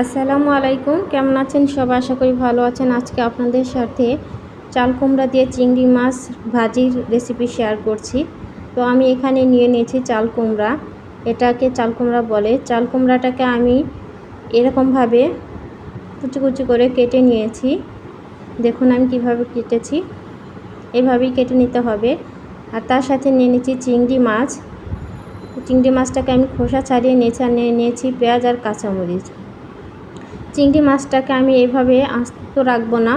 আসসালামু আলাইকুম। কেমন আছেন সব আশা করি ভালো আছেন। আজকে আপনাদের সাথে চাল কুমড়া দিয়ে চিংড়ি মাছ ভাজির রেসিপি শেয়ার করছি। তো আমি এখানে নিয়ে নিয়েছি চাল কুমড়া। এটাকে চাল কুমড়া বলে। চাল কুমড়াটাকে আমি এরকমভাবে কুচি কুচি করে কেটে নিয়েছি। দেখুন আমি কীভাবে কেটেছি। এভাবেই কেটে নিতে হবে। আর তার সাথে নিয়ে নিয়েছি চিংড়ি মাছ। চিংড়ি মাছটাকে আমি খোসা ছাড়িয়ে নিয়েছি আর নিয়ে নিয়েছি পেঁয়াজ আর কাঁচামরিচ। চিংড়ি মাছটাকে আমি এইভাবে আস্ত রাখব না।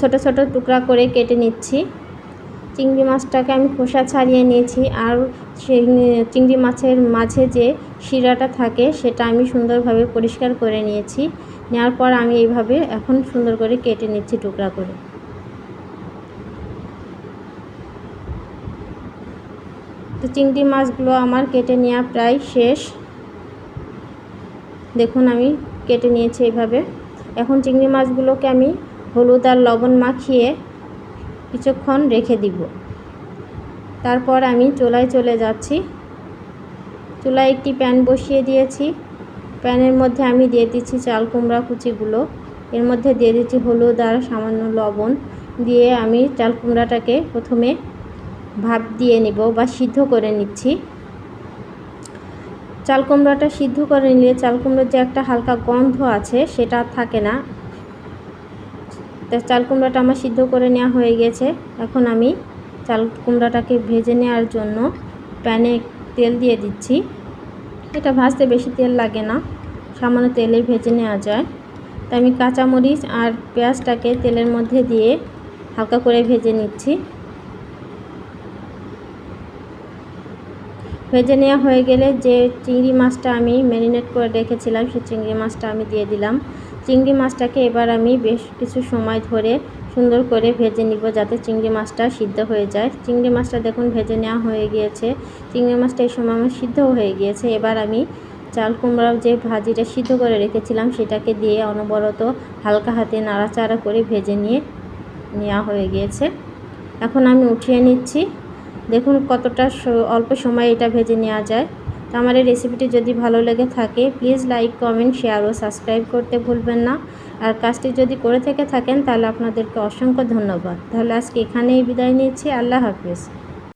ছোট ছোট টুকরা করে কেটে নিচ্ছি। চিংড়ি মাছটাকে আমি খোসা ছাড়িয়ে নিয়েছি আর সেই চিংড়ি মাছের মাঝে যে শিরাটা থাকে সেটা আমি সুন্দরভাবে পরিষ্কার করে নিয়েছি। নেওয়ার পর আমি এইভাবে এখন সুন্দর করে কেটে নিচ্ছি টুকরা করে। তো চিংড়ি মাছগুলো আমার কেটে নেওয়া প্রায় শেষ। দেখুন আমি কেটে নিয়েছি এইভাবে এখন চিংড়ি মাছগুলোকে আমি হলুদ আর লবণ মাখিয়ে কিছুক্ষণ রেখে দিব। তারপর আমি চুলায় চলে যাচ্ছি। চুলায় একটি প্যান বসিয়ে দিয়েছি। প্যানের মধ্যে আমি দিয়ে দিচ্ছি চাল কুমড়া কুচিগুলো। এর মধ্যে দিয়ে দিচ্ছি হলুদ আর সামান্য লবণ। দিয়ে আমি চাল কুমড়াটাকে প্রথমে ভাপ দিয়ে নিব বা সিদ্ধ করে নিচ্ছি। চাল কুমড়াটা সিদ্ধ করে নিলে চাল কুমড়োর যে একটা হালকা গন্ধ আছে, সেটা থাকে না। চাল কুমড়াটা আমার সিদ্ধ করে নেওয়া হয়ে গেছে। এখন আমি চাল কুমড়াটাকে ভেজে নেওয়ার জন্য প্যানে তেল দিয়ে দিচ্ছি। এটা ভাজতে বেশি তেল লাগে না, সামান্য তেলে ভেজে নেওয়া যায়। তাই আমি কাঁচামরিচ আর পেঁয়াজটাকে তেলের মধ্যে দিয়ে হালকা করে ভেজে নিচ্ছি। ভেজে নেওয়া হয়ে গেলে যে চিংড়ি মাছটা আমি ম্যারিনেট করে রেখেছিলাম, সেই চিংড়ি মাছটা আমি দিয়ে দিলাম। চিংড়ি মাছটাকে এবার আমি বেশ কিছু সময় ধরে সুন্দর করে ভেজে নিব যাতে চিংড়ি মাছটা সিদ্ধ হয়ে যায়। চিংড়ি মাছটা দেখুন ভেজে নেওয়া হয়ে গিয়েছে। চিংড়ি মাছটা এই সময় আমার সিদ্ধ হয়ে গিয়েছে। এবার আমি চাল কুমড়ার যে ভাজিটা সিদ্ধ করে রেখেছিলাম, সেটাকে দিয়ে অনবরত হালকা হাতে নাড়াচাড়া করে ভেজে নিয়ে নেওয়া হয়ে গিয়েছে। এখন আমি উঠিয়ে নিচ্ছি। দেখুন কতটা অল্প সময় এটা ভেজে নেওয়া যায়। তো আমার এই রেসিপিটি যদি ভালো লেগে থাকে প্লিজ লাইক কমেন্ট শেয়ার ও সাবস্ক্রাইব করতে ভুলবেন না। আর কাজটি যদি করে থেকে থাকেন, তাহলে আপনাদেরকে অসংখ্য ধন্যবাদ। তাহলে আজকে এখানেই বিদায় নিচ্ছি। আল্লাহ হাফিজ।